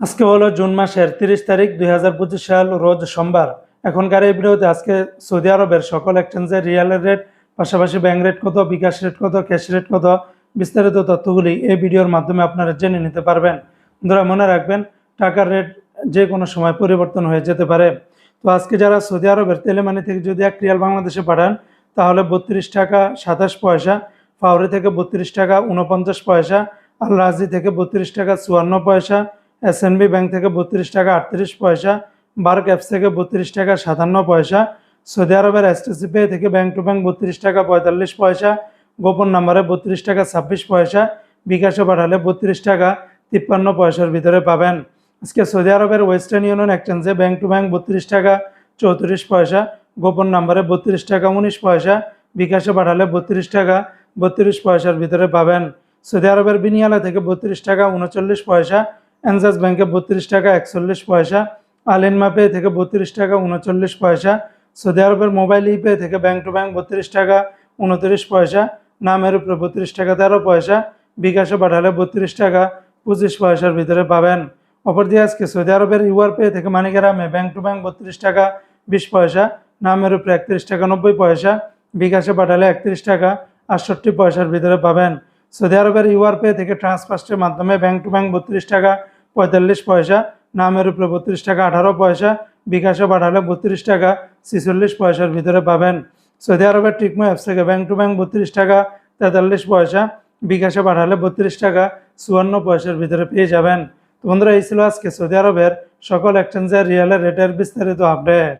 আজকে হলো জুন মাসের তিরিশ তারিখ দুই হাজার পঁচিশ সাল, রোজ সোমবার। এখনকার এই ভিডিওতে আজকে সৌদি আরবের সকল এক্সচেঞ্জের রিয়ালের রেট পাশাপাশি ব্যাংক রেট কত, বিকাশ রেট কত ক্যাশ রেট কত, বিস্তারিত তথ্যগুলি এই ভিডিওর মাধ্যমে আপনারা জেনে নিতে পারবেন। বন্ধুরা, মনে রাখবেন, টাকার রেট যে কোনো সময় পরিবর্তন হয়ে যেতে পারে। তো আজকে যারা সৌদি আরবের তেলেমানি থেকে যদি এক রিয়াল বাংলাদেশে পাঠান, তাহলে বত্রিশ টাকা সাতাশ পয়সা ফাউরি থেকে বত্রিশ টাকা উনপঞ্চাশ পয়সা আল রাজি থেকে বত্রিশ টাকা চুয়ান্ন পয়সা এসএনবি ব্যাংক থেকে বত্রিশ টাকা আটত্রিশ পয়সা বার্ক অ্যাপস থেকে বত্রিশ টাকা সাতান্ন পয়সা সৌদি আরবের এসটিসি পে থেকে ব্যাংক টু ব্যাংক বত্রিশ টাকা পঁয়তাল্লিশ পয়সা, গোপন নাম্বারে বত্রিশ টাকা ছাব্বিশ পয়সা, বিকাশে পাঠালে বত্রিশ টাকা তিপ্পান্ন পয়সার ভিতরে পাবেন। আজকে সৌদি আরবের ওয়েস্টার্ন ইউনিয়ন এক্সচেঞ্জে ব্যাংক টু ব্যাংক বত্রিশ টাকা চৌত্রিশ পয়সা, গোপন নাম্বারে বত্রিশ টাকা উনিশ পয়সা, বিকাশে পাঠালে বত্রিশ টাকা বত্রিশ পয়সার ভিতরে পাবেন। সৌদি আরবের বিনিয়ালা থেকে বত্রিশ টাকা উনচল্লিশ পয়সা এনজাস ব্যাংকে বত্রিশ টাকা একচল্লিশ পয়সা আলিনমা পে থেকে বত্রিশ টাকা উনচল্লিশ পয়সা, সৌদি আরবের মোবাইল ইপে থেকে ব্যাংক টু ব্যাংক বত্রিশ টাকা উনত্রিশ পয়সা, নামের উপরে বত্রিশ টাকা তেরো পয়সা, বিকাশে পাঠালে বত্রিশ টাকা পঁচিশ পয়সার ভিতরে পাবেন। অপরদিকে আজকে সৌদি আরবের ইউআর পে থেকে মানিকেরামে ব্যাংক টু ব্যাংক বত্রিশ টাকা বিশ পয়সা, নামের উপরে একত্রিশ টাকা নব্বই পয়সা, বিকাশে পাঠালে একত্রিশ টাকা আটষট্টি পয়সার ভিতরে পাবেন। সৌদি আরবের ইউআর পে থেকে ট্রান্সফার্স্টের মাধ্যমে ব্যাংক টু ব্যাংক বত্রিশ টাকা পঁয়তাল্লিশ পয়সা, নামের উপরে বত্রিশ টাকা, আঠারো পয়সা, বিকাশে পাঠালে বত্রিশ টাকা, ছিচল্লিশ পয়সার ভিতরে পাবেন। সৌদি আরবের টিকমো অ্যাপস থেকে ব্যাংক টু ব্যাংক বত্রিশ টাকা, তেতাল্লিশ পয়সা, বিকাশে পাঠালে বত্রিশ টাকা, চুয়ান্ন পয়সার ভিতরে পেয়ে যাবেন। তো বন্ধুরা, এই ছিল আজকে সৌদি আরবের সকল এক্সচেঞ্জের রিয়ালের রেটের বিস্তারিত আপডেট